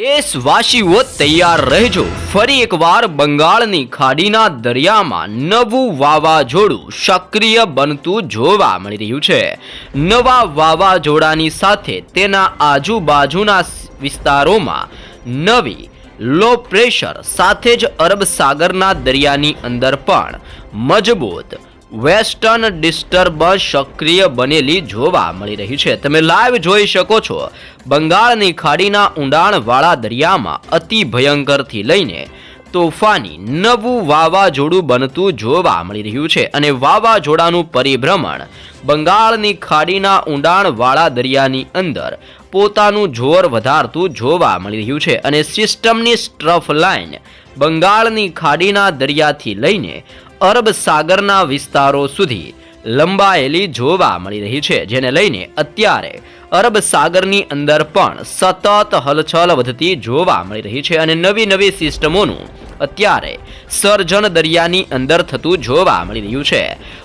દેશવાસીઓ તૈયાર રહેજો. ફરી એકવાર બંગાળની ખાડીના દરિયામાં નવું વાવાઝોડું સક્રિય બનતું જોવા મળી રહ્યું છે. નવા વાવાઝોડાની સાથે તેના આજુબાજુના વિસ્તારોમાં નવી લો પ્રેશર સાથે જ અરબ સાગરના દરિયાની અંદર પણ મજબૂત વેસ્ટર્ન ડિસ્ટર્બન્સ સક્રિય બનેલી જોવા મળી રહી છે. તમે લાઈવ જોઈ શકો છો. બંગાળની ખાડીના ઊંડાણવાળા દરિયામાં અતિ ભયંકરથી લઈને તોફાની નવું વાવાઝોડું બનતું જોવા મળી રહ્યું છે અને વાવાઝોડાનું પરિભ્રમણ બંગાળની ખાડીના ઊંડાણવાળા દરિયાની અંદર પોતાનું જોર વધારતું જોવા મળી રહ્યું છે અને સિસ્ટમની સ્ટ્રફ લાઇન બંગાળની ખાડીના દરિયાથી લઈને અરબ સાગરના વિસ્તારો સુધી લંબાયેલી જોવા મળી રહી છે, જેને લઈને અત્યારે અરબ સાગરની અંદર પણ સતત હલચલ વધતી જોવા મળી રહી છે અને નવી નવી સિસ્ટમોનું અત્યારે સર્જન દરિયાની અંદર થતું જોવા મળી રહ્યું છે.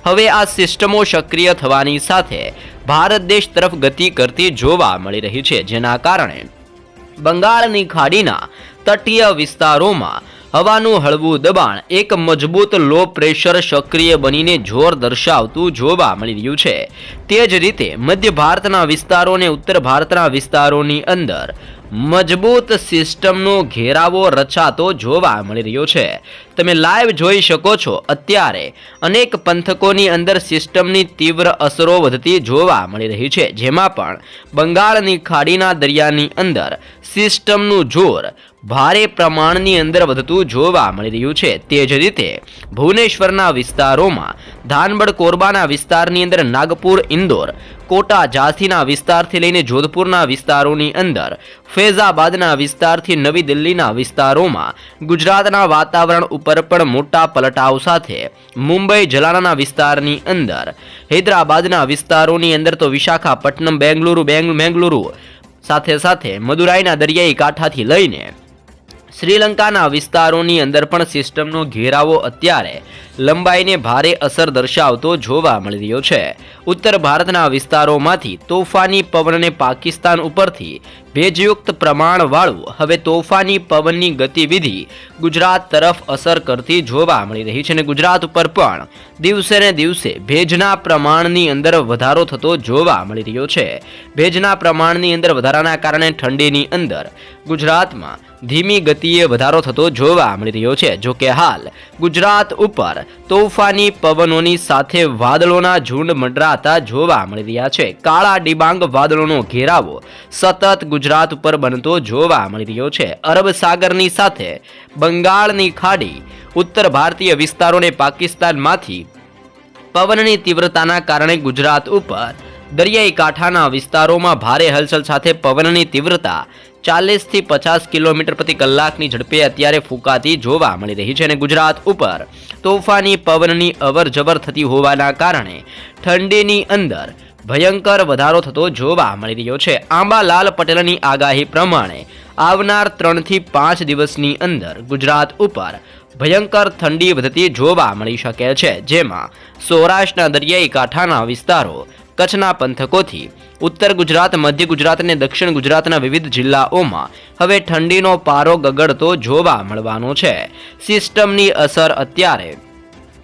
હવે આ સિસ્ટમો સક્રિય થવાની સાથે ભારત દેશ તરફ ગતિ કરતી જોવા મળી રહી છે, જેના કારણે બંગાળની ખાડીના તટીય વિસ્તારોમાં હવાનું હળવું દબાણ એક મજબૂત લો પ્રેશર સક્રિય બનીને જોર દર્શાવતું જોવા મળી રહ્યું છે. તે જ રીતે મધ્ય ભારતના વિસ્તારો અને ઉત્તર ભારતના વિસ્તારોની અંદર મજબૂત સિસ્ટમનો ઘેરાવો રચાતો જોવા મળી રહ્યો છે. તમે લાઈવ જોઈ શકો છો. અત્યારે અનેક પંથકોની અંદર સિસ્ટમની તીવ્ર અસરો વધતી જોવા મળી રહી છે. જેમાં પણ બંગાળની ખાડીના દરિયાની અંદર સિસ્ટમનું જોર ભારે પ્રમાણની અંદર વધતું જોવા મળી રહ્યું છે. તે જ રીતે ભુવનેશ્વરના વિસ્તારોમાં ધાનબડ કોરબાના વિસ્તારની અંદર નાગપુર, ઇન્દોર કોટા, ઝાંસીના વિસ્તારથી લઈને જોધપુરના વિસ્તારોની અંદર, ફૈઝાબાદના વિસ્તારથી નવી દિલ્હીના વિસ્તારોમાં, ગુજરાતના વાતાવરણ ઉપર પણ મોટા પલટાવ સાથે, મુંબઈ, જલાનાના વિસ્તારની અંદર, હૈદરાબાદના વિસ્તારોની અંદર તો વિશાખાપટ્ટનમ, બેંગલુરુ, બેંગ બેંગલુરુ સાથે સાથે મદુરાઈના દરિયાઈ કાંઠાથી લઈને, શ્રીલંકાના વિસ્તારોની અંદર પણ સિસ્ટમનો ઘેરાવો અત્યારે લંબાઈને ભારે અસર દર્શાવતો જોવા મળી રહ્યો છે. ઉત્તર ભારતના વિસ્તારોમાંથી તોફાની પવનને પાકિસ્તાન ઉપરથી ભેજયુક્ત પ્રમાણવાળું હવે તોફાની પવનની ગતિવિધિ ગુજરાત તરફ અસર કરતી જોવા મળી રહી છે અને ગુજરાત ઉપર પણ દિવસે ને દિવસે ભેજના પ્રમાણની અંદર વધારો થતો જોવા મળી રહ્યો છે. ભેજના પ્રમાણની અંદર વધારાના કારણે ઠંડીની અંદર ગુજરાતમાં ધીમી ગતિએ વધારો થતો જોવા મળી રહ્યો છે. જો કે હાલ ગુજરાત ઉપર તોફાની પવનોની સાથે વાદળોના ઝુંડ મંડરાતા જોવા મળી રહ્યા છે. કાળા ડિબાંગ વાદળોનો ઘેરાવો સતત ગુજરાત ઉપર બનતો જોવા મળી રહ્યો છે. અરબ સાગરની સાથે બંગાળની ખાડી ઉત્તર ભારતીય વિસ્તારોને પાકિસ્તાનમાંથી પવનની તીવ્રતાના કારણે ગુજરાત ઉપર દરિયાઈ કાંઠાના વિસ્તારોમાં ભારે હલચલ સાથે પવનની તીવ્રતા ચાલીસથી પચાસ કિલોમીટર પ્રતિ કલાકની ઝડપે અત્યારે ફૂંકાતી જોવા મળી રહી છે અને ગુજરાત ઉપર તોફાની પવનની અવર જવર થતી હોવાના કારણે ઠંડીની અંદર ભયંકર વધારો થતો જોવા મળી રહ્યો છે. આંબાલાલ પટેલની આગાહી પ્રમાણે આવનાર ત્રણથી પાંચ દિવસની અંદર ગુજરાત ઉપર ભયંકર ઠંડી વધતી જોવા મળી શકે છે. જેમાં સૌરાષ્ટ્રના દરિયાઈ કાંઠાના વિસ્તારો, કચ્છના પંથકોથી ઉત્તર ગુજરાત, મધ્ય ગુજરાત અને દક્ષિણ ગુજરાતના વિવિધ જિલ્લાઓમાં હવે ઠંડીનો પારો ગગડતો જોવા મળવાનો છે. સિસ્ટમની અસર અત્યારે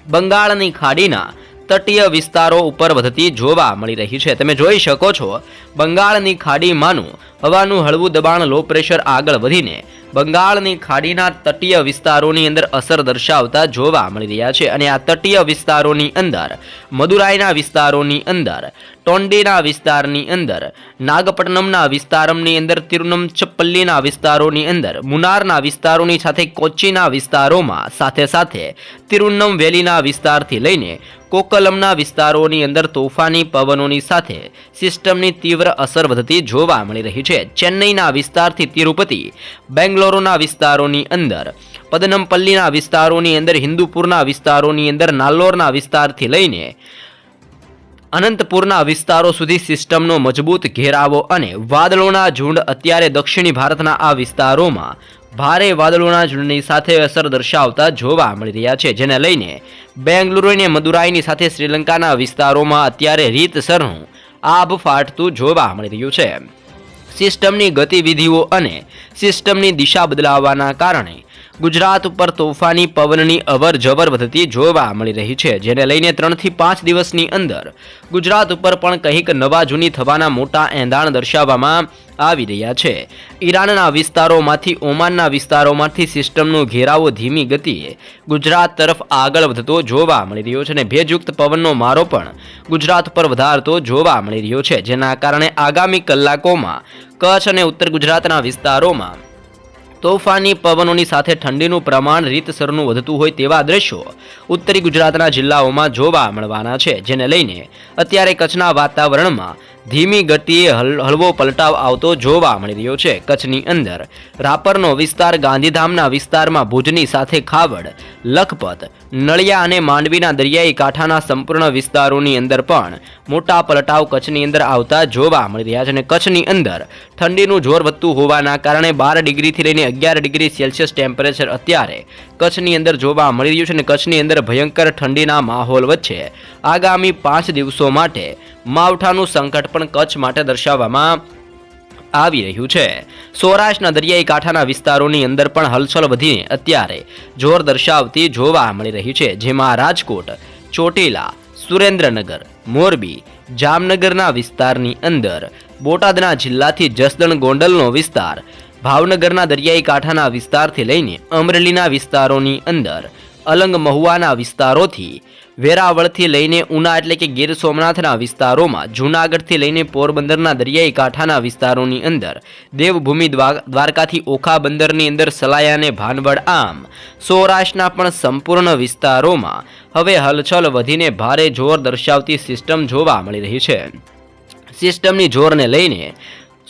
બંગાળની ખાડીના તટીય વિસ્તારો ઉપર વધતી જોવા મળી રહી છે. તમે જોઈ શકો છો, બંગાળની ખાડીમાંનું હવાનું હળવું દબાણ લો પ્રેશર આગળ વધીને બંગાળની ખાડીના તટીય વિસ્તારોની અંદર અસર દર્શાવતા જોવા મળી રહ્યા છે અને આ તટીય વિસ્તારોની અંદર, મદુરાઈના વિસ્તારોની અંદર, ટોંડીના વિસ્તારની અંદર, નાગપટ્ટનમના વિસ્તારની અંદર, તિરુનમચપલ્લીના વિસ્તારોની અંદર, મુનારના વિસ્તારોની સાથે કોચીના વિસ્તારોમાં સાથે સાથે તિરુન્નમ વેલીના વિસ્તારથી લઈને કોકલમના વિસ્તારોની અંદર તોફાની પવનોની સાથે સિસ્ટમની તીવ્ર અસર વધતી જોવા મળી રહી છે. ચેન્નઈના વિસ્તારથી તિરુપતિ બેંગ્લોરોના વિસ્તારોની અંદર, પદનમપલ્લીના વિસ્તારોની અંદર, હિન્દુપુરના વિસ્તારોની અંદર નાલ્લોરના વિસ્તારથી લઈને અનંતપુરના વિસ્તારો સુધી સિસ્ટમનો મજબૂત ઘેરાવો અને વાદળોના ઝુંડ અત્યારે દક્ષિણી ભારતના આ વિસ્તારોમાં ભારે વાદળોના ઝુંડની સાથે અસર દર્શાવતા જોવા મળી રહ્યા છે, જેને લઈને બેંગલુરુ અને મદુરાઈની સાથે શ્રીલંકાના વિસ્તારોમાં અત્યારે રીતસરનું આભ ફાટતું જોવા મળી રહ્યું છે. સિસ્ટમની ગતિવિધિઓ અને સિસ્ટમની દિશા બદલાવવાના કારણે ગુજરાત ઉપર તોફાની પવનની અવર જવર વધતી જોવા મળી રહી છે, જેને લઈને ત્રણથી પાંચ દિવસની અંદર ગુજરાત ઉપર પણ કંઈક નવા જૂની થવાના મોટા એંધાણ દર્શાવવામાં આવી રહ્યા છે. ઈરાનના વિસ્તારોમાંથી, ઓમાનના વિસ્તારોમાંથી સિસ્ટમનો ઘેરાવો ધીમી ગતિએ ગુજરાત તરફ આગળ વધતો જોવા મળી રહ્યો છે અને ભેજયુક્ત પવનનો મારો પણ ગુજરાત પર વધારતો જોવા મળી રહ્યો છે, જેના કારણે આગામી કલાકોમાં કચ્છ અને ઉત્તર ગુજરાતના વિસ્તારોમાં તોફાની પવનોની સાથે ઠંડીનું પ્રમાણ રીતસરનું વધતું હોય તેવા દ્રશ્યો ઉત્તરી ગુજરાતના જિલ્લાઓમાં જોવા મળવાના છે, જેને લઈને અત્યારે કચ્છના વાતાવરણમાં ધીમી ગતિએ હળવો પલટાવ આવતો જોવા મળી રહ્યો છે. કચ્છની અંદર રાપરનો વિસ્તાર, ગાંધીધામના વિસ્તારમાં ભુજની સાથે ખાવડ, લખપત નળિયા અને માંડવીના દરિયાઈ કાંઠાના સંપૂર્ણ વિસ્તારોની અંદર પણ મોટા પલટાવ કચ્છની અંદર આવતા જોવા મળી રહ્યા છે અને કચ્છની અંદર ઠંડીનું જોર વધતું હોવાના કારણે બાર ડિગ્રીથી લઈને અગિયાર ડિગ્રી સેલ્સિયસ ટેમ્પરેચર અત્યારે કચ્છની અંદર જોવા મળી રહ્યું છે અને કચ્છની અંદર ભયંકર ઠંડીના માહોલ વચ્ચે આગામી પાંચ દિવસો માટે માવઠાનું સંકટ પણ કચ્છ માટે દર્શાવવામાં આવી રહ્યું છે. સૌરાષ્ટ્રના દરિયાઈ કાંઠાના વિસ્તારોની અંદર પણ હલચલ વધીને અત્યારે જોર દર્શાવતી જોવા મળી રહી છે. જેમાં રાજકોટ, ચોટીલા, સુરેન્દ્રનગર, મોરબી, જામનગરના વિસ્તારની અંદર બોટાદના જિલ્લાથી જસદણ ગોંડલનો વિસ્તાર, ભાવનગરના દરિયાઈ કાંઠાના વિસ્તારથી લઈને અમરેલીના વિસ્તારોની અંદર અલંગ મહુવાના વિસ્તારોથી વેરાવળથી લઈને ઉના એટલે કે ગીર સોમનાથના વિસ્તારોમાં, જૂનાગઢથી લઈને પોરબંદરના દરિયાઈ કાંઠાના વિસ્તારોની અંદર, દેવભૂમિ દ્વા- દ્વારકાથી ઓખા બંદરની અંદર સલાયા અને ભાનવડ આમ, સૌરાષ્ટ્રના પણ સંપૂર્ણ વિસ્તારોમાં હવે હલચલ વધીને ભારે જોર દર્શાવતી સિસ્ટમ જોવા મળી રહી છે. સિસ્ટમની જોરને લઈને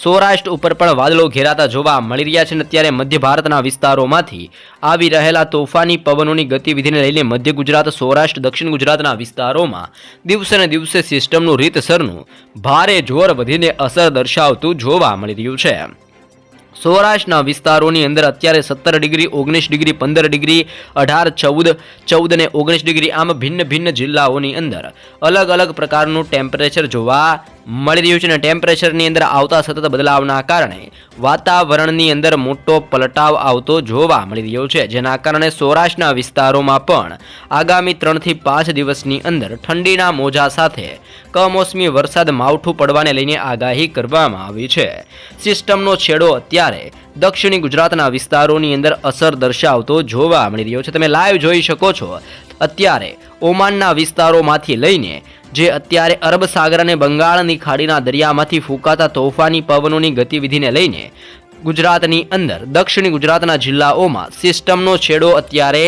સૌરાષ્ટ્ર ઉપર પણ વાદળો ઘેરાતા જોવા મળી રહ્યા છે અને અત્યારે મધ્ય ભારતના વિસ્તારોમાંથી આવી રહેલા તોફાની પવનોની ગતિવિધિને લઈને મધ્ય ગુજરાત, સૌરાષ્ટ્ર, દક્ષિણ ગુજરાતના વિસ્તારોમાં દિવસે ને દિવસે સિસ્ટમનું રીતસરનું ભારે જોર વધીને અસર દર્શાવતું જોવા મળી રહ્યું છે. સૌરાષ્ટ્રના વિસ્તારોની અંદર અત્યારે સત્તર ડિગ્રી, ઓગણીસ ડિગ્રી, પંદર ડિગ્રી, અઢાર, ચૌદ ચૌદ અને ઓગણીસ ડિગ્રી આમ ભિન્ન ભિન્ન જિલ્લાઓની અંદર અલગ અલગ પ્રકારનું ટેમ્પરેચર જોવા મળી રહ્યું છે અને ટેમ્પરેચરની અંદર આવતા સતત બદલાવના કારણે વાતાવરણની અંદર મોટો પલટાવ આવતો જોવા મળી રહ્યો છે. જેના કારણે સૌરાષ્ટ્રના વિસ્તારોમાં પણ આગામી ત્રણથી પાંચ દિવસની અંદર ઠંડીના મોજા સાથે કમોસમી વરસાદ માવઠું પડવાને લઈને આગાહી કરવામાં આવી છે. સિસ્ટમનો છેડો અત્યારે દક્ષિણી ગુજરાતના વિસ્તારોની અંદર અસર દર્શાવતો જોવા મળી રહ્યો છે. તમે લાઈવ જોઈ શકો છો. અત્યારે ઓમાનના વિસ્તારોમાંથી લઈને જે અત્યારે અરબ સાગર અને બંગાળની ખાડીના દરિયામાંથી ફૂંકાતા તોફાની પવનોની ગતિવિધિને લઈને ગુજરાતની અંદર, દક્ષિણ ગુજરાતના જિલ્લાઓમાં સિસ્ટમનો છેડો અત્યારે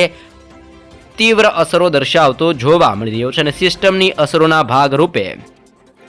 તીવ્ર અસરો દર્શાવતો જોવા મળી રહ્યો છે અને સિસ્ટમની અસરોના ભાગરૂપે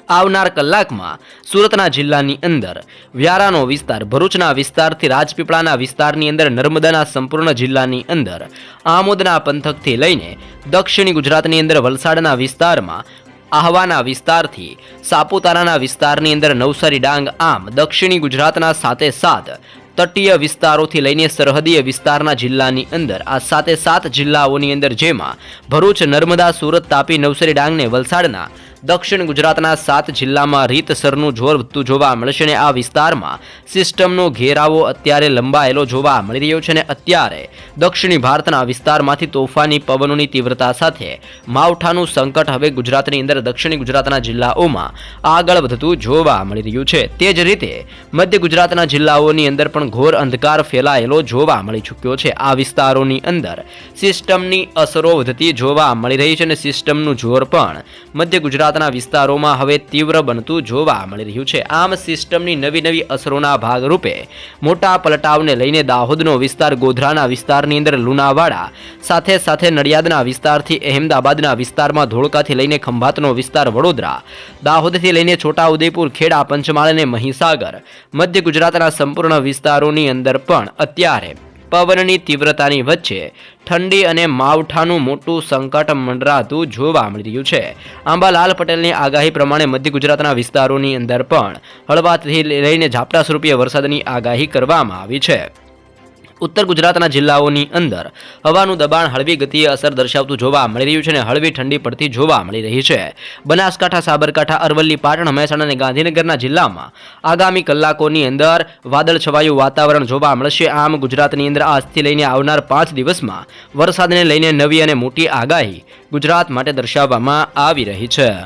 આવનાર કલાકમાં સુરતના જિલ્લાની અંદર વ્યારાનો વિસ્તાર, ભરૂચના વિસ્તારથી રાજપીપળાના વિસ્તારની અંદર, નર્મદાના સંપૂર્ણ જિલ્લાની અંદર, આમોદના પંથકથી લઈને દક્ષિણ ગુજરાતની અંદર વલસાડના વિસ્તારમાં આહવાના વિસ્તારથી સાપુતારાના વિસ્તારની અંદર નવસારી ડાંગ આમ દક્ષિણી ગુજરાતના સાથે સાત તટીય વિસ્તારોથી લઈને સરહદીય વિસ્તારના જિલ્લાની અંદર આ સાથે સાત જિલ્લાઓની અંદર જેમાં ભરૂચ, નર્મદા, સુરત, તાપી, નવસારી, ડાંગને વલસાડના દક્ષિણ ગુજરાતના સાત જિલ્લામાં રીતસરનું જોર વધતું જોવા મળશે અને આ વિસ્તારમાં સિસ્ટમનો ઘેરાવો અત્યારે લંબાયેલો જોવા મળી રહ્યો છે અને અત્યારે દક્ષિણી ભારતના વિસ્તારમાંથી તોફાની પવનોની તીવ્રતા સાથે માવઠાનું સંકટ હવે ગુજરાતની અંદર દક્ષિણ ગુજરાતના જિલ્લાઓમાં આગળ વધતું જોવા મળી રહ્યું છે. તે જ રીતે મધ્ય ગુજરાતના જિલ્લાઓની અંદર પણ ઘોર અંધકાર ફેલાયેલો જોવા મળી ચૂક્યો છે. આ વિસ્તારોની અંદર સિસ્ટમની અસરો વધતી જોવા મળી રહી છે અને સિસ્ટમનું જોર પણ મધ્ય ગુજરાતના વિસ્તારોમાં હવે તીવ્ર બનતું જોવા મળી રહ્યું છે. આમ સિસ્ટમની નવી નવી અસરોના ભાગરૂપે મોટા પલટાવને લઈને દાહોદનો વિસ્તાર, ગોધરાના વિસ્તારની અંદર લુણાવાડા સાથે સાથે નડિયાદના વિસ્તારથી અહેમદાબાદના વિસ્તારમાં ધોળકાથી લઈને ખંભાતનો વિસ્તાર વડોદરા, દાહોદથી લઈને છોટાઉદેપુર, ખેડા, પંચમહાલ અને મહીસાગર, મધ્ય ગુજરાતના સંપૂર્ણ વિસ્તારોની અંદર પણ અત્યારે પવનની તીવ્રતાની વચ્ચે ઠંડી અને માવઠાનું મોટું સંકટ મંડરાતું જોવા મળી રહ્યું છે. આંબાલાલ પટેલની આગાહી પ્રમાણે મધ્ય ગુજરાતના વિસ્તારોની અંદર પણ હળવાથી લઈને ઝાપટા સ્વરૂપીય વરસાદની આગાહી કરવામાં આવી છે. ઉત્તર ગુજરાતના જિલ્લાઓની અંદર હવાનું દબાણ હળવી ગતિએ અસર દર્શાવતું જોવા મળી રહ્યું છે અને હળવી ઠંડી પડતી જોવા મળી રહી છે. બનાસકાંઠા, સાબરકાંઠા, અરવલ્લી, પાટણ, મહેસાણા અને ગાંધીનગરના જિલ્લામાં આગામી કલાકોની અંદર વાદળ છવાયું વાતાવરણ જોવા મળશે. આમ ગુજરાતની અંદર આજથી લઈને આવનાર પાંચ દિવસમાં વરસાદને લઈને નવી અને મોટી આગાહી ગુજરાત માટે દર્શાવવામાં આવી રહી છે.